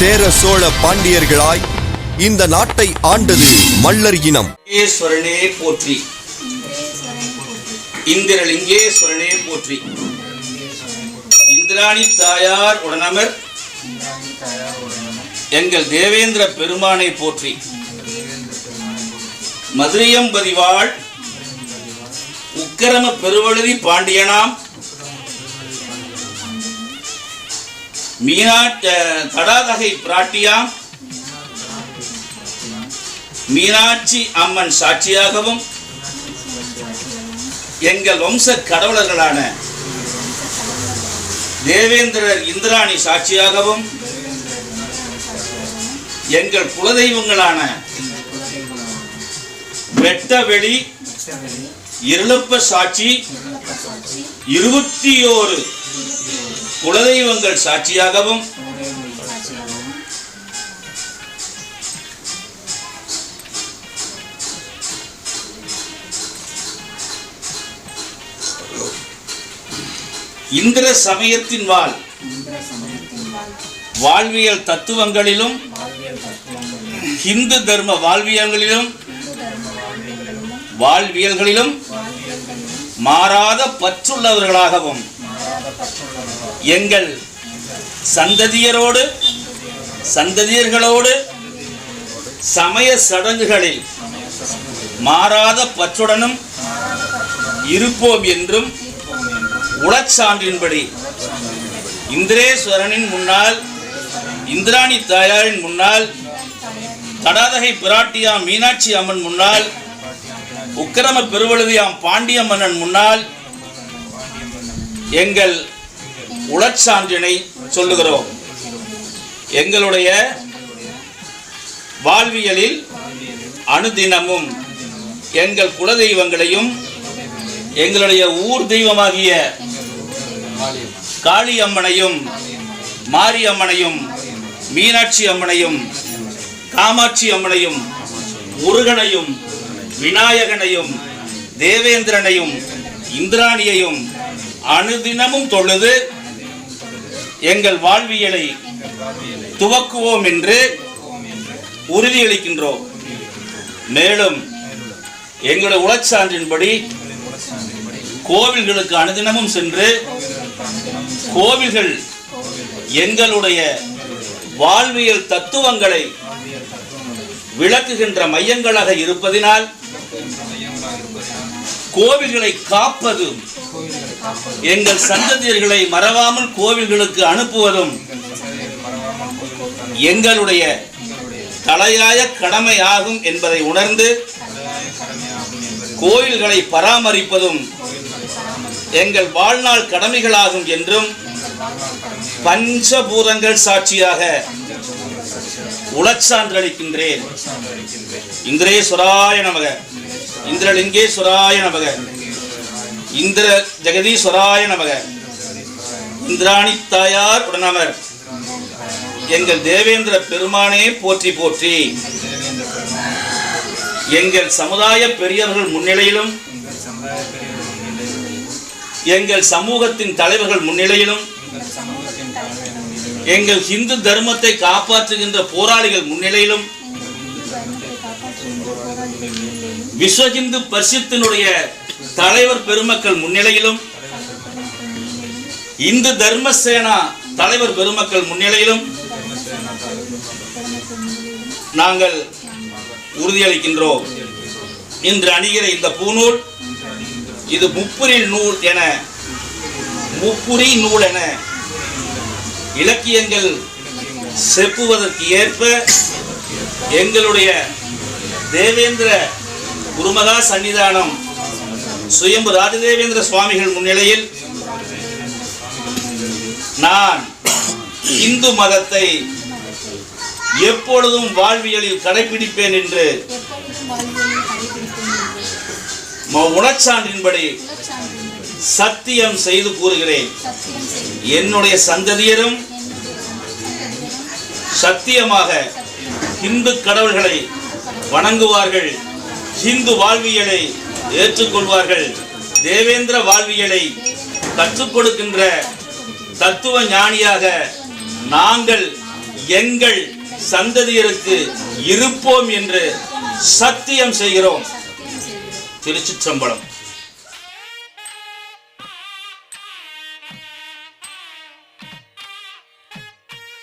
சேர சோழ பாண்டியர்களாய் இந்த நாட்டை ஆண்டது மல்லர் இனம். ஈஸ்வரனே போற்றி. இந்திரலிங்கேஸ்வரனே போற்றி. இந்திராணி தாயார் உடனமர். எங்கள் தேவேந்திர பெருமானை போற்றி. மதுரையம்பதிவாள். உக்கரம பெருவழுதி பாண்டியனாம். மீனாட் தடாதகை பிராட்டியாம் மீனாட்சி அம்மன் சாட்சியாகவும் எங்கள் வம்ச கடவுளர்களான தேவேந்திரர் இந்திராணி சாட்சியாகவும் எங்கள் குலதெய்வங்களான வெட்டவெளி இருளப்ப சாட்சி இருபத்தி ஓரு குலதெய்வங்கள் சாட்சியாகவும் இந்திர சமயத்தின் வாழ் வாழ்வியல் தத்துவங்களிலும் இந்து தர்ம வாழ்வியல்களிலும் வாழ்வியல்களிலும் மாறாத பற்றுள்ளவர்களாகவும் எங்கள் சந்ததியரோடு சந்ததியர்களோடு சமய சடங்குகளில் மாறாத பற்றுடனும் இருப்போம் என்றும் உளச்சான்றின்படி இந்திரேஸ்வரனின் முன்னால் இந்திராணி தாயாரின் முன்னால் தடாதகை பிராட்டியாம் மீனாட்சி அம்மன் முன்னால் உக்கிரம பெருவழுதியாம் பாண்டிய மன்னன் முன்னால் எங்கள் உளச்சான்றினை சொல்லுகிறோம். எங்களுடைய வாழ்வியலில் அனுதினமும் எங்கள் குலதெய்வங்களையும் எங்களுடைய ஊர் தெய்வமாகிய காளி அம்மனையும் மாரியம்மனையும் மீனாட்சி அம்மனையும் காமாட்சி அம்மனையும் முருகனையும் விநாயகனையும் தேவேந்திரனையும் இந்திராணியையும் அனுதினமும் தொழுது எங்கள் வாழ்வியலை துவக்குவோம் என்று உறுதியளிக்கின்றோம். மேலும் எங்களுடைய உளச்சான்றின்படி கோவில்களுக்கு அனுதினமும் சென்று கோவில்கள் எங்களுடைய வாழ்வியல் தத்துவங்களை விளக்குகின்ற மையங்களாக இருப்பதினால் கோவில்களை காப்பதும் எங்கள் சந்ததியர்களை மறவாமல் கோவில்களுக்கு அனுப்புவதும் எங்களுடைய தலையாய கடமையாகும் என்பதை உணர்ந்து கோயில்களை பராமரிப்பதும் எங்கள் வாழ்நாள் கடமைகளாகும் என்றும் பஞ்சபூதங்கள் சாட்சியாக உளச்சான்றளிக்கின்றேன் இந்திரேஸ்வராய நமக. இந்திரலிங்கேஸ்வராய நமக. இந்திர ஜெகதீஸ்வராய நமக. இந்திராணி தாயார் உடனமர். எங்கள் தேவேந்திர பெருமானே போற்றி போற்றி. எங்கள் சமுதாய பெரியவர்கள் முன்னிலையிலும் எங்கள் சமூகத்தின் தலைவர்கள் முன்னிலையிலும் எங்கள் இந்து தர்மத்தை காப்பாற்றுகின்ற போராளிகள் முன்னிலையிலும் விஸ்வ இந்து பரிசுத்தினுடைய தலைவர் பெருமக்கள் முன்னிலையிலும் இந்து தர்மசேனா தலைவர் பெருமக்கள் முன்னிலையிலும் நாங்கள் உறுதியளிக்கின்றோம். இன்று அணிகிற இந்த பூநூல் இது முப்புரி நூல் என முப்புரி நூல் என இலக்கியங்கள் செப்புவதற்கு ஏற்ப எங்களுடைய தேவேந்திர குருமகா சன்னிதானம் சுயம்பு ராஜதேவேந்திர சுவாமிகள் முன்னிலையில் நான் இந்து மதத்தை எப்பொழுதும் வாழ்வியலில் கடைபிடிப்பேன் என்று ம- உணச்சான்றின்படி சத்தியம் செய்து கூறுகிறேன். என்னுடைய சந்ததியரும் சத்தியமாக இந்து கடவுள்களை வணங்குவார்கள். இந்து வாழ்வியலை ஏற்றுக்கொள்வார்கள். தேவேந்திர வாழ்வியலை கற்றுக் கொடுக்கின்ற தத்துவ ஞானியாக நாங்கள் எங்கள் சந்ததியருக்கு இருப்போம் என்று சத்தியம் செய்கிறோம். திருச்சிற்றம்பலம்.